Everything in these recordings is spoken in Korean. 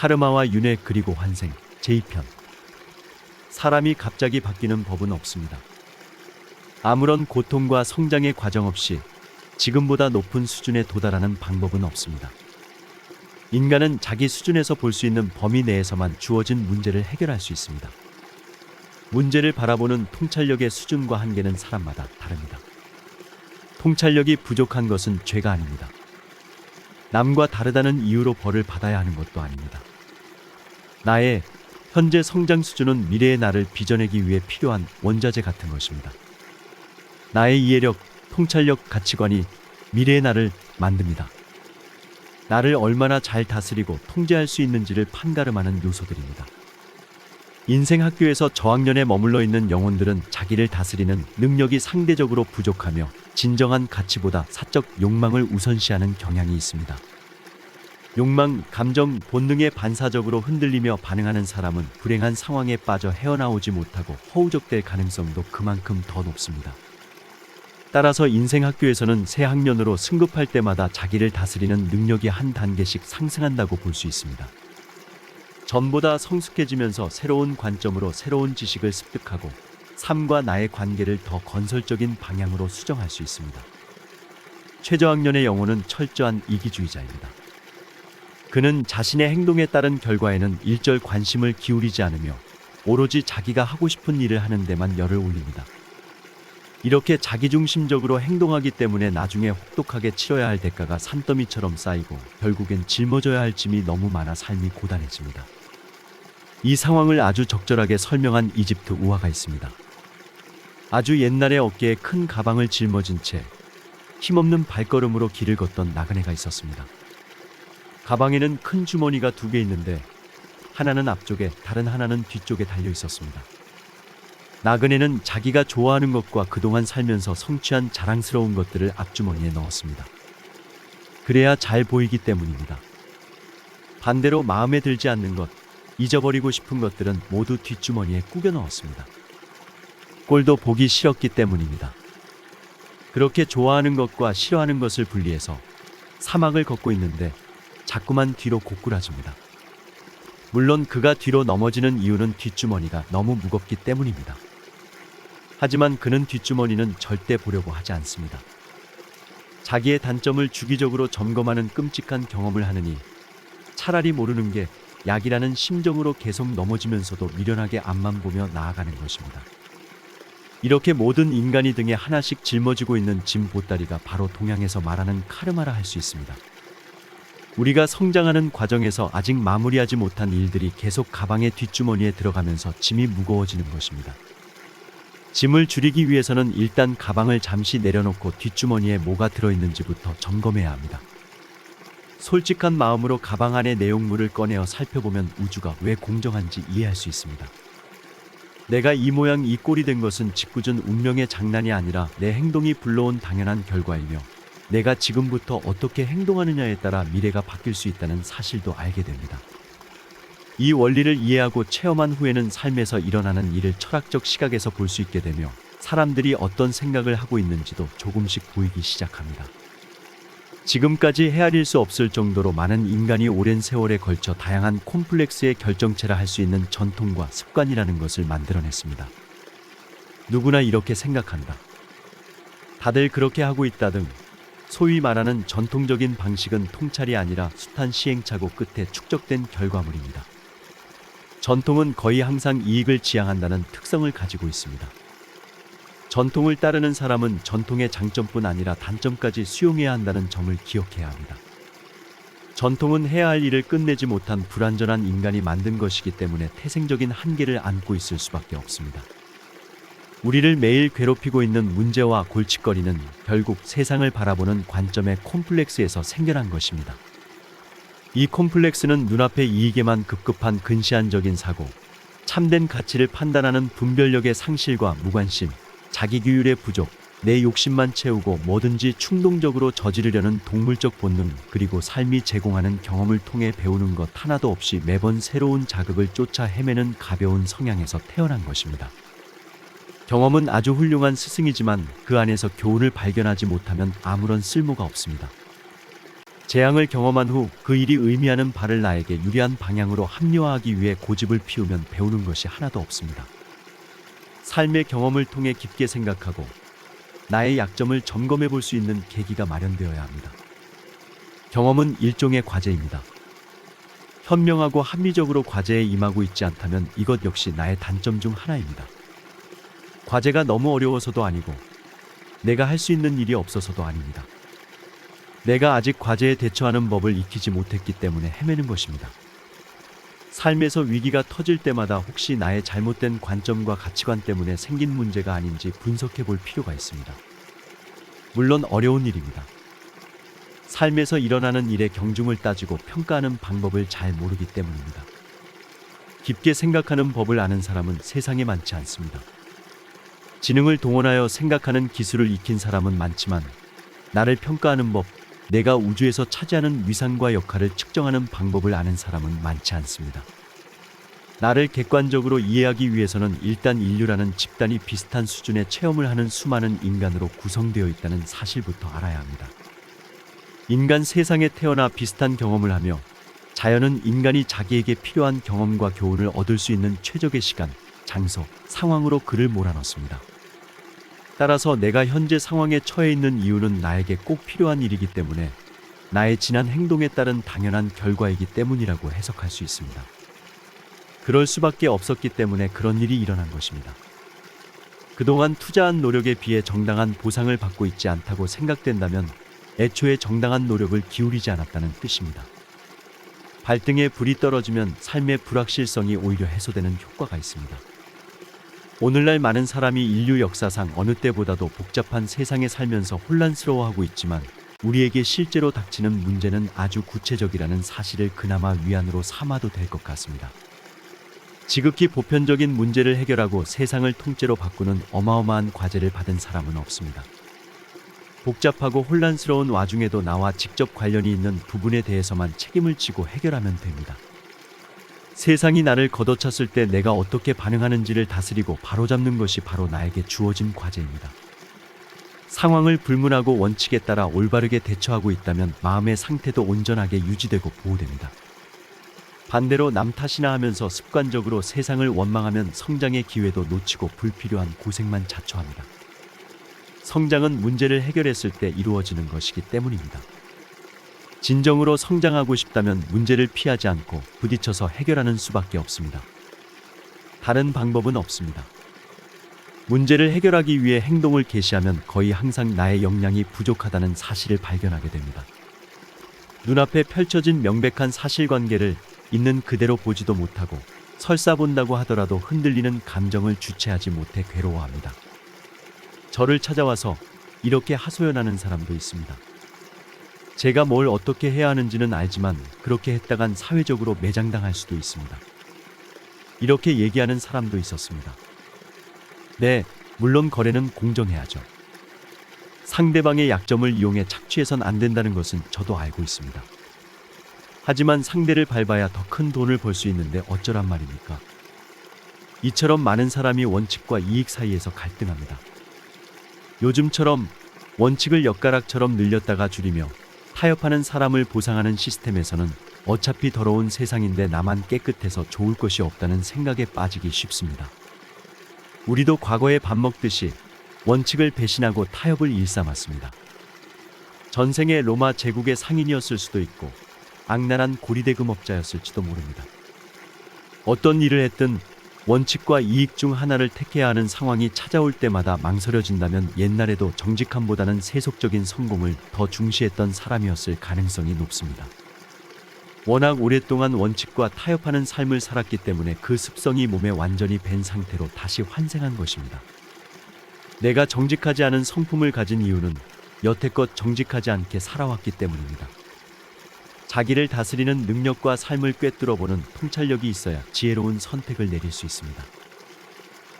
카르마와 윤회 그리고 환생 제2편 사람이 갑자기 바뀌는 법은 없습니다. 아무런 고통과 성장의 과정 없이 지금보다 높은 수준에 도달하는 방법은 없습니다. 인간은 자기 수준에서 볼 수 있는 범위 내에서만 주어진 문제를 해결할 수 있습니다. 문제를 바라보는 통찰력의 수준과 한계는 사람마다 다릅니다. 통찰력이 부족한 것은 죄가 아닙니다. 남과 다르다는 이유로 벌을 받아야 하는 것도 아닙니다. 나의 현재 성장 수준은 미래의 나를 빚어내기 위해 필요한 원자재 같은 것입니다. 나의 이해력, 통찰력, 가치관이 미래의 나를 만듭니다. 나를 얼마나 잘 다스리고 통제할 수 있는지를 판가름하는 요소들입니다. 인생 학교에서 저학년에 머물러 있는 영혼들은 자기를 다스리는 능력이 상대적으로 부족하며 진정한 가치보다 사적 욕망을 우선시하는 경향이 있습니다. 욕망, 감정, 본능에 반사적으로 흔들리며 반응하는 사람은 불행한 상황에 빠져 헤어나오지 못하고 허우적될 가능성도 그만큼 더 높습니다. 따라서 인생 학교에서는 새 학년으로 승급할 때마다 자기를 다스리는 능력이 한 단계씩 상승한다고 볼 수 있습니다. 전보다 성숙해지면서 새로운 관점으로 새로운 지식을 습득하고 삶과 나의 관계를 더 건설적인 방향으로 수정할 수 있습니다. 최저학년의 영혼은 철저한 이기주의자입니다. 그는 자신의 행동에 따른 결과에는 일절 관심을 기울이지 않으며 오로지 자기가 하고 싶은 일을 하는 데만 열을 올립니다. 이렇게 자기중심적으로 행동하기 때문에 나중에 혹독하게 치러야 할 대가가 산더미처럼 쌓이고 결국엔 짊어져야 할 짐이 너무 많아 삶이 고단해집니다. 이 상황을 아주 적절하게 설명한 이집트 우화가 있습니다. 아주 옛날에 어깨에 큰 가방을 짊어진 채 힘없는 발걸음으로 길을 걷던 나그네가 있었습니다. 가방에는 큰 주머니가 두 개 있는데 하나는 앞쪽에 다른 하나는 뒤쪽에 달려 있었습니다. 나그네는 자기가 좋아하는 것과 그동안 살면서 성취한 자랑스러운 것들을 앞주머니에 넣었습니다. 그래야 잘 보이기 때문입니다. 반대로 마음에 들지 않는 것, 잊어버리고 싶은 것들은 모두 뒷주머니에 꾸겨 넣었습니다. 꼴도 보기 싫었기 때문입니다. 그렇게 좋아하는 것과 싫어하는 것을 분리해서 사막을 걷고 있는데 자꾸만 뒤로 고꾸라집니다. 물론 그가 뒤로 넘어지는 이유는 뒷주머니가 너무 무겁기 때문입니다. 하지만 그는 뒷주머니는 절대 보려고 하지 않습니다. 자기의 단점을 주기적으로 점검하는 끔찍한 경험을 하느니 차라리 모르는 게 약이라는 심정으로 계속 넘어지면서도 미련하게 앞만 보며 나아가는 것입니다. 이렇게 모든 인간이 등에 하나씩 짊어지고 있는 짐 보따리가 바로 동양에서 말하는 카르마라 할 수 있습니다. 우리가 성장하는 과정에서 아직 마무리하지 못한 일들이 계속 가방의 뒷주머니에 들어가면서 짐이 무거워지는 것입니다. 짐을 줄이기 위해서는 일단 가방을 잠시 내려놓고 뒷주머니에 뭐가 들어있는지부터 점검해야 합니다. 솔직한 마음으로 가방 안의 내용물을 꺼내어 살펴보면 우주가 왜 공정한지 이해할 수 있습니다. 내가 이 모양 이 꼴이 된 것은 짓궂은 운명의 장난이 아니라 내 행동이 불러온 당연한 결과이며 내가 지금부터 어떻게 행동하느냐에 따라 미래가 바뀔 수 있다는 사실도 알게 됩니다. 이 원리를 이해하고 체험한 후에는 삶에서 일어나는 일을 철학적 시각에서 볼 수 있게 되며 사람들이 어떤 생각을 하고 있는지도 조금씩 보이기 시작합니다. 지금까지 헤아릴 수 없을 정도로 많은 인간이 오랜 세월에 걸쳐 다양한 콤플렉스의 결정체라 할 수 있는 전통과 습관이라는 것을 만들어냈습니다. 누구나 이렇게 생각한다. 다들 그렇게 하고 있다 등 소위 말하는 전통적인 방식은 통찰이 아니라 숱한 시행착오 끝에 축적된 결과물입니다. 전통은 거의 항상 이익을 지향한다는 특성을 가지고 있습니다. 전통을 따르는 사람은 전통의 장점뿐 아니라 단점까지 수용해야 한다는 점을 기억해야 합니다. 전통은 해야 할 일을 끝내지 못한 불완전한 인간이 만든 것이기 때문에 태생적인 한계를 안고 있을 수밖에 없습니다. 우리를 매일 괴롭히고 있는 문제와 골칫거리는 결국 세상을 바라보는 관점의 콤플렉스에서 생겨난 것입니다. 이 콤플렉스는 눈앞의 이익에만 급급한 근시안적인 사고, 참된 가치를 판단하는 분별력의 상실과 무관심, 자기 규율의 부족, 내 욕심만 채우고 뭐든지 충동적으로 저지르려는 동물적 본능, 그리고 삶이 제공하는 경험을 통해 배우는 것 하나도 없이 매번 새로운 자극을 쫓아 헤매는 가벼운 성향에서 태어난 것입니다. 경험은 아주 훌륭한 스승이지만 그 안에서 교훈을 발견하지 못하면 아무런 쓸모가 없습니다. 재앙을 경험한 후 그 일이 의미하는 바를 나에게 유리한 방향으로 합리화하기 위해 고집을 피우면 배우는 것이 하나도 없습니다. 삶의 경험을 통해 깊게 생각하고 나의 약점을 점검해 볼 수 있는 계기가 마련되어야 합니다. 경험은 일종의 과제입니다. 현명하고 합리적으로 과제에 임하고 있지 않다면 이것 역시 나의 단점 중 하나입니다. 과제가 너무 어려워서도 아니고 내가 할 수 있는 일이 없어서도 아닙니다. 내가 아직 과제에 대처하는 법을 익히지 못했기 때문에 헤매는 것입니다. 삶에서 위기가 터질 때마다 혹시 나의 잘못된 관점과 가치관 때문에 생긴 문제가 아닌지 분석해 볼 필요가 있습니다. 물론 어려운 일입니다. 삶에서 일어나는 일의 경중을 따지고 평가하는 방법을 잘 모르기 때문입니다. 깊게 생각하는 법을 아는 사람은 세상에 많지 않습니다. 지능을 동원하여 생각하는 기술을 익힌 사람은 많지만 나를 평가하는 법, 내가 우주에서 차지하는 위상과 역할을 측정하는 방법을 아는 사람은 많지 않습니다. 나를 객관적으로 이해하기 위해서는 일단 인류라는 집단이 비슷한 수준의 체험을 하는 수많은 인간으로 구성되어 있다는 사실부터 알아야 합니다. 인간 세상에 태어나 비슷한 경험을 하며 자연은 인간이 자기에게 필요한 경험과 교훈을 얻을 수 있는 최적의 시간, 장소, 상황으로 그를 몰아넣습니다. 따라서 내가 현재 상황에 처해 있는 이유는 나에게 꼭 필요한 일이기 때문에 나의 지난 행동에 따른 당연한 결과이기 때문이라고 해석할 수 있습니다. 그럴 수밖에 없었기 때문에 그런 일이 일어난 것입니다. 그동안 투자한 노력에 비해 정당한 보상을 받고 있지 않다고 생각된다면 애초에 정당한 노력을 기울이지 않았다는 뜻입니다. 발등에 불이 떨어지면 삶의 불확실성이 오히려 해소되는 효과가 있습니다. 오늘날 많은 사람이 인류 역사상 어느 때보다도 복잡한 세상에 살면서 혼란스러워하고 있지만 우리에게 실제로 닥치는 문제는 아주 구체적이라는 사실을 그나마 위안으로 삼아도 될 것 같습니다. 지극히 보편적인 문제를 해결하고 세상을 통째로 바꾸는 어마어마한 과제를 받은 사람은 없습니다. 복잡하고 혼란스러운 와중에도 나와 직접 관련이 있는 부분에 대해서만 책임을 지고 해결하면 됩니다. 세상이 나를 걷어찼을 때 내가 어떻게 반응하는지를 다스리고 바로잡는 것이 바로 나에게 주어진 과제입니다. 상황을 불문하고 원칙에 따라 올바르게 대처하고 있다면 마음의 상태도 온전하게 유지되고 보호됩니다. 반대로 남 탓이나 하면서 습관적으로 세상을 원망하면 성장의 기회도 놓치고 불필요한 고생만 자초합니다. 성장은 문제를 해결했을 때 이루어지는 것이기 때문입니다. 진정으로 성장하고 싶다면 문제를 피하지 않고 부딪혀서 해결하는 수밖에 없습니다. 다른 방법은 없습니다. 문제를 해결하기 위해 행동을 개시하면 거의 항상 나의 역량이 부족하다는 사실을 발견하게 됩니다. 눈앞에 펼쳐진 명백한 사실관계를 있는 그대로 보지도 못하고 설사 본다고 하더라도 흔들리는 감정을 주체하지 못해 괴로워합니다. 저를 찾아와서 이렇게 하소연하는 사람도 있습니다. 제가 뭘 어떻게 해야 하는지는 알지만 그렇게 했다간 사회적으로 매장당할 수도 있습니다. 이렇게 얘기하는 사람도 있었습니다. 네, 물론 거래는 공정해야죠. 상대방의 약점을 이용해 착취해선 안 된다는 것은 저도 알고 있습니다. 하지만 상대를 밟아야 더 큰 돈을 벌 수 있는데 어쩌란 말입니까? 이처럼 많은 사람이 원칙과 이익 사이에서 갈등합니다. 요즘처럼 원칙을 엿가락처럼 늘렸다가 줄이며 타협하는 사람을 보상하는 시스템에서는 어차피 더러운 세상인데 나만 깨끗해서 좋을 것이 없다는 생각에 빠지기 쉽습니다. 우리도 과거에 밥 먹듯이 원칙을 배신하고 타협을 일삼았습니다. 전생에 로마 제국의 상인이었을 수도 있고 악랄한 고리대금업자였을지도 모릅니다. 어떤 일을 했든 원칙과 이익 중 하나를 택해야 하는 상황이 찾아올 때마다 망설여진다면 옛날에도 정직함보다는 세속적인 성공을 더 중시했던 사람이었을 가능성이 높습니다. 워낙 오랫동안 원칙과 타협하는 삶을 살았기 때문에 그 습성이 몸에 완전히 밴 상태로 다시 환생한 것입니다. 내가 정직하지 않은 성품을 가진 이유는 여태껏 정직하지 않게 살아왔기 때문입니다. 자기를 다스리는 능력과 삶을 꿰뚫어보는 통찰력이 있어야 지혜로운 선택을 내릴 수 있습니다.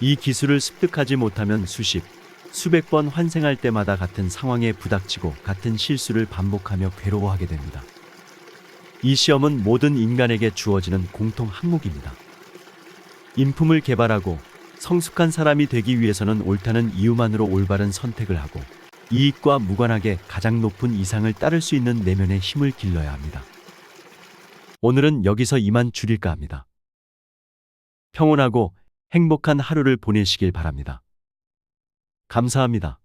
이 기술을 습득하지 못하면 수십, 수백 번 환생할 때마다 같은 상황에 부닥치고 같은 실수를 반복하며 괴로워하게 됩니다. 이 시험은 모든 인간에게 주어지는 공통 항목입니다. 인품을 개발하고 성숙한 사람이 되기 위해서는 옳다는 이유만으로 올바른 선택을 하고 이익과 무관하게 가장 높은 이상을 따를 수 있는 내면의 힘을 길러야 합니다. 오늘은 여기서 이만 줄일까 합니다. 평온하고 행복한 하루를 보내시길 바랍니다. 감사합니다.